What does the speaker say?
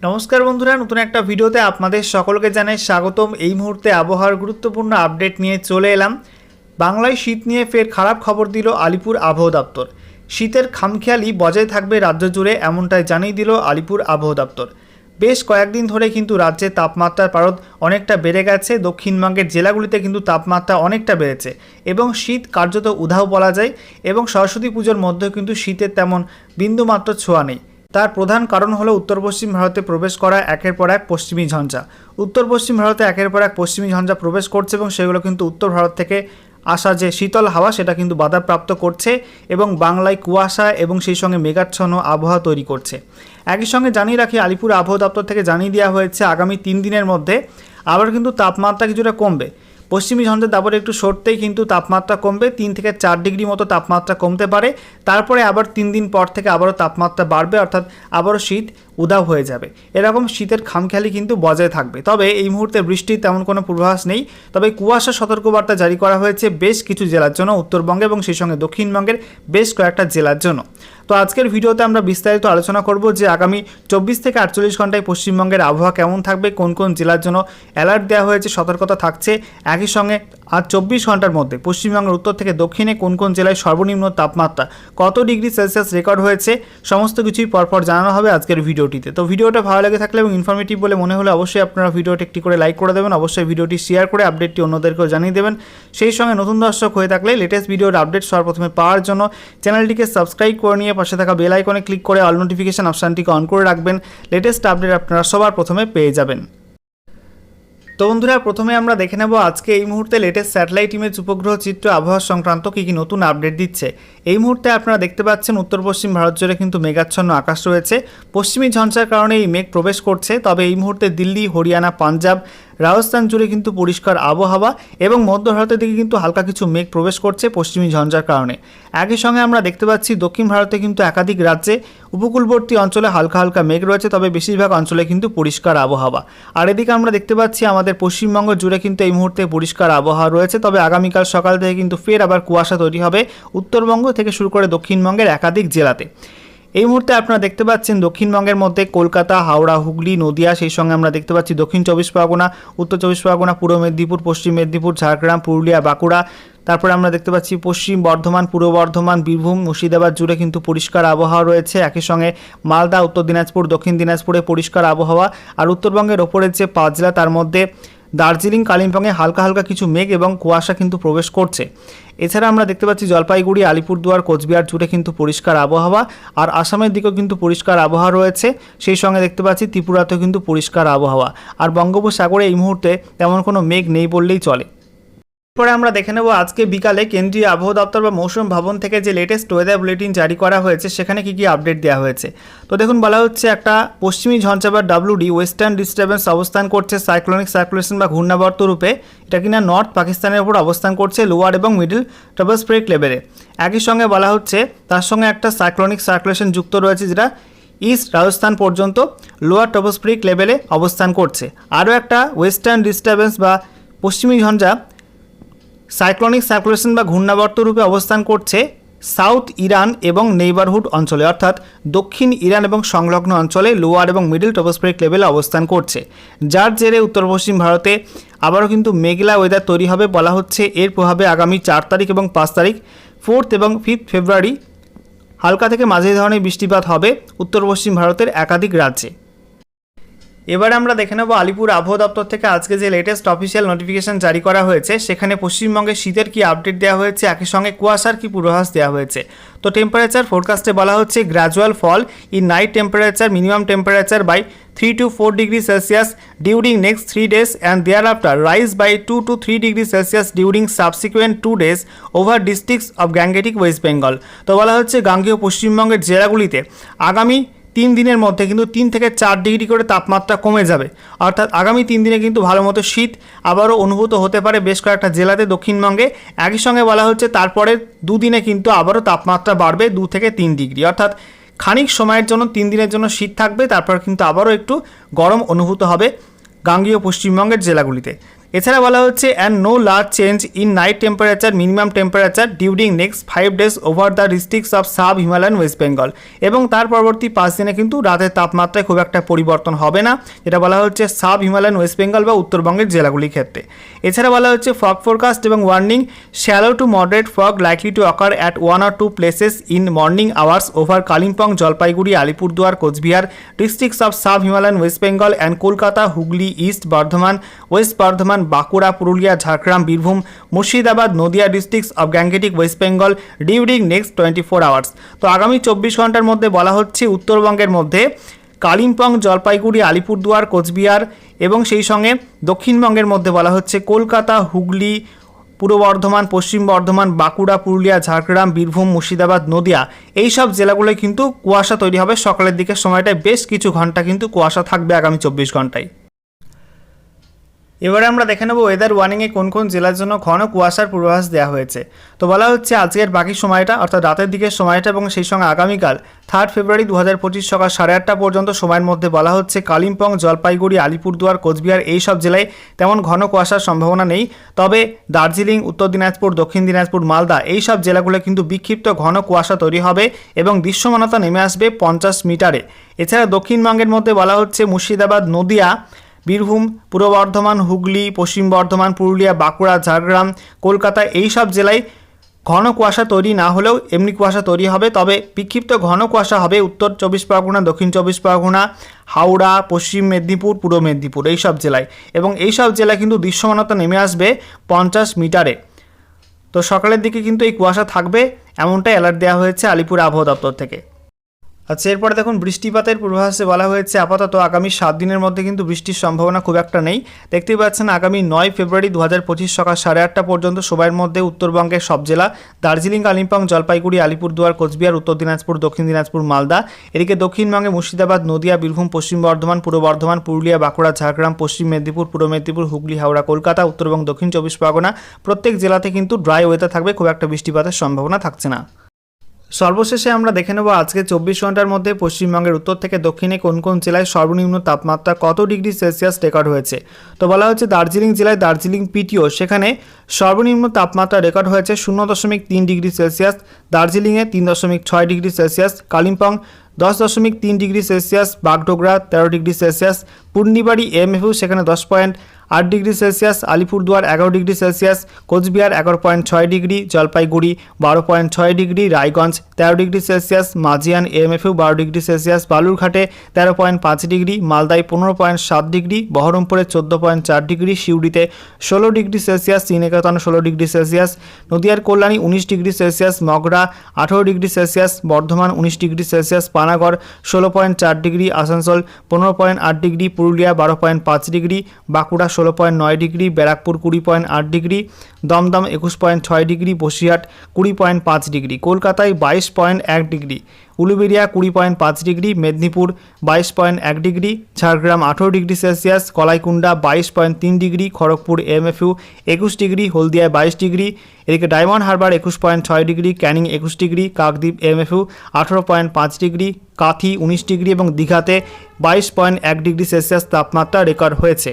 নমস্কার বন্ধুরা, নতুন একটা ভিডিওতে আপনাদের সকলকে জানাই স্বাগতম। এই মুহূর্তে আবহাওয়ার গুরুত্বপূর্ণ আপডেট নিয়ে চলে এলাম। বাংলায় শীত নিয়ে ফের খারাপ খবর দিল আলিপুর আবহাওয়া দপ্তর। শীতের খামখেয়ালি বজায় থাকবে রাজ্য জুড়ে, এমনটাই জানিয়ে দিল আলিপুর আবহাওয়া দপ্তর। বেশ কয়েকদিন ধরে কিন্তু রাজ্যে তাপমাত্রার পারদ অনেকটা বেড়ে গেছে। দক্ষিণবঙ্গের জেলাগুলিতে কিন্তু তাপমাত্রা অনেকটা বেড়েছে এবং শীত কার্যত উধাও বলা যায় এবং সরস্বতী পুজোর মধ্যেও কিন্তু শীতের তেমন বিন্দুমাত্র ছোঁয়া নেই। তার প্রধান কারণ হলো উত্তর পশ্চিম ভারতে প্রবেশ করা একের পর এক পশ্চিমী ঝঞ্ঝা। উত্তর পশ্চিম ভারতে একের পর এক পশ্চিমী ঝঞ্ঝা প্রবেশ করছে এবং সেগুলো কিন্তু উত্তর ভারত থেকে আসা যে শীতল হাওয়া, সেটা কিন্তু বাধাপ্রাপ্ত করছে এবং বাংলায় কুয়াশা এবং সেই সঙ্গে মেঘাচ্ছন্ন আবহাওয়া তৈরি করছে। একই সঙ্গে জানিয়ে রাখি, আলিপুর আবহাওয়া দপ্তর থেকে জানিয়ে দেওয়া হয়েছে, আগামী তিন দিনের মধ্যে আবার কিন্তু তাপমাত্রা কিছুটা কমবে। পশ্চিমী ঝঞ্ঝার দাবরে একটু সরতেই কিন্তু তাপমাত্রা কমবে, তিন থেকে চার ডিগ্রি মতো তাপমাত্রা কমতে পারে। তারপরে আবার তিন দিন পর থেকে আবারও তাপমাত্রা বাড়বে, অর্থাৎ আবারও শীত উদাও হয়ে যাবে। এরকম শীতের খামখেয়ালি কিন্তু বজায় থাকবে। তবে এই মুহূর্তে বৃষ্টির তেমন কোনো পূর্বাভাস নেই। তবে কুয়াশা সতর্কবার্তা জারি করা হয়েছে বেশ কিছু জেলার জন্য, উত্তরবঙ্গে এবং সেই সঙ্গে দক্ষিণবঙ্গের বেশ কয়েকটা জেলার জন্য। তো আজকের ভিডিওতে আমরা বিস্তারিত আলোচনা করব যে আগামী চব্বিশ থেকে আটচল্লিশ ঘন্টায় পশ্চিমবঙ্গের আবহাওয়া কেমন থাকবে, কোন কোন জেলার জন্য অ্যালার্ট দেওয়া হয়েছে, সতর্কতা থাকছে। একই সঙ্গে আজ চব্বিশ ঘণ্টার মধ্যে পশ্চিমবঙ্গের উত্তর থেকে দক্ষিণে কোন কোন জেলায় সর্বনিম্ন তাপমাত্রা, কত ডিগ্রি সেলসিয়াস রেকর্ড হয়েছে, সমস্ত কিছুই পরপর জানানো হবে আজকের ভিডিওটিতে। তো ভিডিওটা ভালো লেগে থাকলে এবং ইনফরমেটিভ বলে মনে হলে অবশ্যই আপনারা ভিডিওটি একটি করে লাইক করে দেবেন, অবশ্যই ভিডিওটি শেয়ার করে আপডেটটি অন্যদেরকেও জানিয়ে দেবেন। সেই সঙ্গে নতুন দর্শক হয়ে থাকলে লেটেস্ট ভিডিওর আপডেট সবার প্রথমে পাওয়ার জন্য চ্যানেলটিকে সাবস্ক্রাইব করে নিয়ে পাশে থাকা বেল আইকনে ক্লিক করে অল নোটিফিকেশন অপশানটিকে অন করে রাখবেন। লেটেস্ট আপডেট আপনারা সবার প্রথমে পেয়ে যাবেন। তো বন্ধুরা, প্রথমে আমরা দেখে নেব আজকে এই মুহূর্তে লেটেস্ট স্যাটেলাইট ইমেজ উপগ্রহ চিত্র আবহাওয়া সংক্রান্ত কী কী নতুন আপডেট দিচ্ছে। এই মুহূর্তে আপনারা দেখতে পাচ্ছেন উত্তর পশ্চিম ভারত জুড়ে কিন্তু মেঘাচ্ছন্ন আকাশ রয়েছে। পশ্চিমী ঝঞ্ঝার কারণে এই মেঘ প্রবেশ করছে। তবে এই মুহূর্তে দিল্লি, হরিয়ানা, পাঞ্জাব রাজস্থান জুড়ে কিন্তু পরিষ্কার আবহাওয়া এবং মধ্য ভারতের দিকে কিন্তু হালকা কিছু মেঘ প্রবেশ করছে পশ্চিমী ঝঞ্ঝার কারণে। একই সঙ্গে আমরা দেখতে পাচ্ছি দক্ষিণ ভারতে কিন্তু একাধিক রাজ্যে উপকূলবর্তী অঞ্চলে হালকা হালকা মেঘ রয়েছে, তবে বেশিরভাগ অঞ্চলে কিন্তু পরিষ্কার আবহাওয়া। আর এদিকে আমরা দেখতে পাচ্ছি আমাদের পশ্চিমবঙ্গ জুড়ে কিন্তু এই মুহূর্তে পরিষ্কার আবহাওয়া রয়েছে, তবে আগামীকাল সকাল থেকে কিন্তু ফের আবার কুয়াশা তৈরি হবে উত্তরবঙ্গ থেকে শুরু করে দক্ষিণবঙ্গের একাধিক জেলাতে। এই মুহূর্তে আপনারা দেখতে পাচ্ছেন দক্ষিণবঙ্গের মধ্যে কলকাতা, হাওড়া, হুগলি, নদিয়া, সেই সঙ্গে আমরা দেখতে পাচ্ছি দক্ষিণ চব্বিশ পরগনা, উত্তর চব্বিশ পরগনা, পূর্ব মেদিনীপুর, পশ্চিম মেদিনীপুর, ঝাড়গ্রাম, পুরুলিয়া, বাঁকুড়া। তারপরে আমরা দেখতে পাচ্ছি পশ্চিম বর্ধমান, পূর্ব বর্ধমান, বীরভূম, মুর্শিদাবাদ জুড়ে কিন্তু পরিষ্কার আবহাওয়া রয়েছে। একই সঙ্গে মালদা, উত্তর দিনাজপুর, দক্ষিণ দিনাজপুরে পরিষ্কার আবহাওয়া। আর উত্তরবঙ্গের ওপরের যে পাঁচ জেলা তার মধ্যে দার্জিলিং, কালিম্পংয়ে হালকা হালকা কিছু মেঘ এবং কুয়াশা কিন্তু প্রবেশ করছে। এছাড়া আমরা দেখতে পাচ্ছি জলপাইগুড়ি, আলিপুরদুয়ার, কোচবিহার জুড়ে কিন্তু পরিষ্কার আবহাওয়া আর আসামের দিকেও কিন্তু পরিষ্কার আবহাওয়া রয়েছে। সেই সঙ্গে দেখতে পাচ্ছি ত্রিপুরাতেও কিন্তু পরিষ্কার আবহাওয়া। আর বঙ্গোপসাগরে এই মুহূর্তে তেমন কোনো মেঘ নেই বললেই চলে। এরপরে আমরা দেখে নেব আজকে বিকালে কেন্দ্রীয় আবহাওয়া দপ্তর বা মৌসুম ভবন থেকে যে লেটেস্ট ওয়েদার বুলেটিন জারি করা হয়েছে, সেখানে কি কি আপডেট দেওয়া হয়েছে? তো দেখুন, বলা হচ্ছে একটা পশ্চিমী ঝঞ্ঝা বা ডাব্লুডি ওয়েস্টার্ন ডিস্টারবেন্স অবস্থান করছে সাইক্লোনিক সার্কুলেশন বা ঘূর্ণাবর্ত রূপে। এটা কিনা নর্থ পাকিস্তানের উপর অবস্থান করছে লোয়ার এবং মিডল ট্রাভোস্ফেরিক লেভেলে একই সঙ্গে বলা হচ্ছে, তার সঙ্গে একটা সাইক্লোনিক সার্কুলেশন যুক্ত রয়েছে, যেটা ইস্ট রাজস্থান পর্যন্ত লোয়ার টপোস্ফেরিক লেভেলে অবস্থান করছে। আরও একটা ওয়েস্টার্ন ডিস্টারবেন্স বা পশ্চিমী ঝঞ্ঝা সাইক্লোনিক সার্কুলেশন বা ঘূর্ণাবর্ত রূপে অবস্থান করছে সাউথ ইরান এবং নেইবারহুড অঞ্চলে, অর্থাৎ দক্ষিণ ইরান এবং সংলগ্ন অঞ্চলে লোয়ার এবং মিডল টপোস্ফেরিক লেভেলে অবস্থান করছে, যার জেরে উত্তর পশ্চিম ভারতে আবারও কিন্তু মেঘলা ওয়েদার তৈরি হবে বলা হচ্ছে। এর প্রভাবে আগামী চার তারিখ এবং পাঁচ তারিখ ফোর্থ এবং ফিফথ ফেব্রুয়ারি হালকা থেকে মাঝারি ধরনের বৃষ্টিপাত হবে উত্তর পশ্চিম ভারতের একাধিক রাজ্যে। এবার আমরা দেখে নেব আলিপুর আবহাওয়া দপ্তর থেকে আজকে যে লেটেস্ট অফিসিয়াল নোটিফিকেশন জারি করা হয়েছে, সেখানে পশ্চিমবঙ্গে শীতের কি আপডেট দেওয়া হয়েছে, একই সঙ্গে কুয়াশার কি পূর্বাভাস দেওয়া হয়েছে? তো টেম্পারেচার ফোরকাস্টে বলা হচ্ছে gradual fall in night temperature minimum temperature by three to four degree Celsius during next three days and thereafter rise by two to three degree Celsius during subsequent two days over districts of Gangetic West Bengal তো বলা হচ্ছে গাঙ্গেয় পশ্চিমবঙ্গের জেলাগুলিতে আগামী তিন দিনের মধ্যে কিন্তু তিন থেকে চার ডিগ্রি করে তাপমাত্রা কমে যাবে। অর্থাৎ আগামী তিন দিনে কিন্তু ভালো মতো শীত আবারও অনুভূত হতে পারে বেশ কয়েকটা জেলাতে দক্ষিণবঙ্গে। একই সঙ্গে বলা হচ্ছে তারপরে দুদিনে কিন্তু আবারও তাপমাত্রা বাড়বে দু থেকে তিন ডিগ্রি। অর্থাৎ খানিক সময়ের জন্য, তিন দিনের জন্য শীত থাকবে, তারপর কিন্তু আবারও একটু গরম অনুভূত হবে গাঙ্গীয় পশ্চিমবঙ্গের জেলাগুলিতে। এছাড়া বলা হচ্ছে and no large change in night temperature minimum temperature during next five days over the districts of sub Himalayan West Bengal এবং তার পরবর্তী পাঁচ দিনে কিন্তু রাতের তাপমাত্রায় খুব একটা পরিবর্তন হবে না, যেটা বলা হচ্ছে সাব হিমালয়ান ওয়েস্ট বেঙ্গল বা উত্তরবঙ্গের জেলাগুলির ক্ষেত্রে। এছাড়া বলা হচ্ছে ফগ ফোরকাস্ট এবং warning shallow to moderate fog likely to occur at one or two places in morning hours over Kalimpong Jalpaiguri Alipurduar Cooch Behar districts of sub Himalayan West Bengal and Kolkata Hooghly East Bardhaman West Bardhaman Bankura, Purulia, Jhargram, Birbhum, Murshidabad, Nadia districts of Gangetic West Bengal, during next twenty four hours. তো আগামী চব্বিশ ঘণ্টার মধ্যে বলা হচ্ছে উত্তরবঙ্গের মধ্যে কালিম্পং, জলপাইগুড়ি, আলিপুরদুয়ার, কোচবিহার এবং সেই সঙ্গে দক্ষিণবঙ্গের মধ্যে বলা হচ্ছে কলকাতা, হুগলি, পূর্ব বর্ধমান, পশ্চিম বর্ধমান, বাঁকুড়া, পুরুলিয়া, ঝাড়গ্রাম, বীরভূম, মুর্শিদাবাদ, নদিয়া। এই সব জেলাগুলোয় কিন্তু কুয়াশা তৈরি হবে। সকালের দিকের সময়টায় বেশ কিছু ঘণ্টা কিন্তু কুয়াশা থাকবে আগামী চব্বিশ ঘন্টায়। এবারে আমরা দেখে নেব ওয়েদার ওয়ার্নিংয়ে কোন কোন জেলার জন্য ঘন কুয়াশার পূর্বাভাস দেওয়া হয়েছে। তো বলা হচ্ছে আজকের বাকি সময়টা, অর্থাৎ রাতের দিকের সময়টা এবং সেই সঙ্গে আগামীকাল থার্ড ফেব্রুয়ারি দু হাজার পঁচিশ সকাল সাড়ে আটটা পর্যন্ত সময়ের মধ্যে বলা হচ্ছে কালিম্পং, জলপাইগুড়ি, আলিপুরদুয়ার, কোচবিহার এই সব জেলায় তেমন ঘন কুয়াশার সম্ভাবনা নেই। তবে দার্জিলিং, উত্তর দিনাজপুর, দক্ষিণ দিনাজপুর, মালদা এই সব জেলাগুলো কিন্তু বিক্ষিপ্ত ঘন কুয়াশা তৈরি হবে এবং দৃশ্যমানতা নেমে আসবে পঞ্চাশ মিটারে। এছাড়া দক্ষিণবঙ্গের মধ্যে বলা হচ্ছে মুর্শিদাবাদ, নদিয়া বীরভূম, পূর্ব বর্ধমান, হুগলি, পশ্চিম বর্ধমান, পুরুলিয়া, বাঁকুড়া, ঝাড়গ্রাম, কলকাতা এই সব জেলায় ঘন কুয়াশা তৈরি না হলেও এমনি কুয়াশা তৈরি হবে। তবে বিক্ষিপ্ত ঘন কুয়াশা হবে উত্তর চব্বিশ পরগনা, দক্ষিণ চব্বিশ পরগনা, হাওড়া, পশ্চিম মেদিনীপুর, পূর্ব মেদিনীপুর এই সব জেলায়। এবং এই সব জেলায় কিন্তু দৃশ্যমানতা নেমে আসবে পঞ্চাশ মিটারে। তো সকালের দিকে কিন্তু এই কুয়াশা থাকবে, এমনটাই অ্যালার্ট দেওয়া হয়েছে আলিপুর আবহাওয়া দপ্তর থেকে। আচ্ছা এরপরে দেখুন, বৃষ্টিপাতের পূর্বাভাসে বলা হয়েছে, আপাতত আগামী সাত দিনের মধ্যে কিন্তু বৃষ্টির সম্ভাবনা খুব একটা নেই। দেখতেই পাচ্ছেন, আগামী নয় ফেব্রুয়ারি দু হাজার পঁচিশ সকাল সাড়ে আটটা পর্যন্ত সময়ের মধ্যে উত্তরবঙ্গের সব জেলা, দার্জিলিং, কালিম্পং, জলপাইগুড়ি, আলিপুরদুয়ার, কোচবিহার, উত্তর দিনাজপুর, দক্ষিণ দিনাজপুর, মালদা, এদিকে দক্ষিণবঙ্গে মুর্শিদাবাদ, নদিয়া, বীরভূম, পশ্চিম বর্ধমান, পূর্ব বর্ধমান, পুরুলিয়া, বাঁকুড়া, ঝাড়গ্রাম, পশ্চিম মেদিনীপুর, পূর্ব মেদিনীপুর, হুগলি, হাওড়া, কলকাতা, উত্তরবঙ্গ, দক্ষিণ চব্বিশ পরগনা প্রত্যেক জেলাতে কিন্তু ড্রাই ওয়েদার থাকবে, খুব একটা বৃষ্টিপাতের সম্ভাবনা থাকছে না। সর্বশেষে আমরা দেখে নেব আজকে চব্বিশ ঘণ্টার মধ্যে পশ্চিমবঙ্গের উত্তর থেকে দক্ষিণে কোন কোন জেলায় সর্বনিম্ন তাপমাত্রা কত ডিগ্রি সেলসিয়াস রেকর্ড হয়েছে। তো বলা হচ্ছে দার্জিলিং জেলায় দার্জিলিং পিটিও, সেখানে সর্বনিম্ন তাপমাত্রা রেকর্ড হয়েছে শূন্য দশমিক তিন ডিগ্রি সেলসিয়াস, দার্জিলিংয়ে তিন দশমিক ছয় ডিগ্রি সেলসিয়াস, কালিম্পং দশ দশমিক তিন ডিগ্রি সেলসিয়াস, বাগডোগরা তেরো ডিগ্রি সেলসিয়াস পূর্ণিবাড়ি এমএফইউ সেখানে দশ পয়েন্ট আট ডিগ্রি সেলসিয়াস, আলিপুরদুয়ার এগারো ডিগ্রি সেলসিয়াস, কোচবিহার এগারো পয়েন্ট ছয় ডিগ্রি, জলপাইগুড়ি বারো পয়েন্ট ছয় ডিগ্রি, রায়গঞ্জ তেরো ডিগ্রি সেলসিয়াস মাজিয়ান এমএফইউ বারো ডিগ্রি সেলসিয়াস, বালুরঘাটে তেরো পয়েন্ট পাঁচ ডিগ্রি, মালদায় পনেরো পয়েন্ট সাত ডিগ্রি, বহরমপুরে চোদ্দ পয়েন্ট চার ডিগ্রি শিউড়িতে ষোলো ডিগ্রি সেলসিয়াস, শ্রীনিকেতন ষোলো ডিগ্রি সেলসিয়াস, নদিয়ার কল্যাণী উনিশ ডিগ্রি সেলসিয়াস, মগরা আঠেরো ডিগ্রি সেলসিয়াস, বর্ধমান উনিশ ডিগ্রি সেলসিয়াস, পানাগড় ষোলো পয়েন্ট চার ডিগ্রি, আসানসোল পনেরো পয়েন্ট আট ডিগ্রি, পুরুলিয়া বারো পয়েন্ট পাঁচ ডিগ্রি, বাঁকুড়া ষোলো পয়েন্ট নয় ডিগ্রি, ব্যারাকপুর কুড়ি পয়েন্ট আট ডিগ্রি, দমদম একুশ পয়েন্ট ছয় ডিগ্রি, বসিরহাট কুড়ি পয়েন্ট পাঁচ ডিগ্রি, কলকাতায় বাইশ পয়েন্ট এক ডিগ্রি উলুবেড়িয়া কুড়ি পয়েন্ট পাঁচ ডিগ্রি, মেদিনীপুর বাইশ পয়েন্ট এক ডিগ্রি, ঝাড়গ্রাম আঠেরো ডিগ্রি সেলসিয়াস কলাইকুণ্ডা বাইশ পয়েন্ট তিন ডিগ্রি, খড়গপুর এমএফইউ একুশ ডিগ্রি, হলদিয়ায় বাইশ ডিগ্রি, এদিকে ডায়মন্ড হারবার একুশ পয়েন্ট ছয় ডিগ্রি, ক্যানিং একুশ ডিগ্রি, কাকদ্বীপ এমএফইউ আঠেরো পয়েন্ট পাঁচ ডিগ্রি, কাথি উনিশ ডিগ্রি এবং দীঘাতে বাইশ পয়েন্ট এক ডিগ্রি সেলসিয়াস তাপমাত্রা রেকর্ড হয়েছে।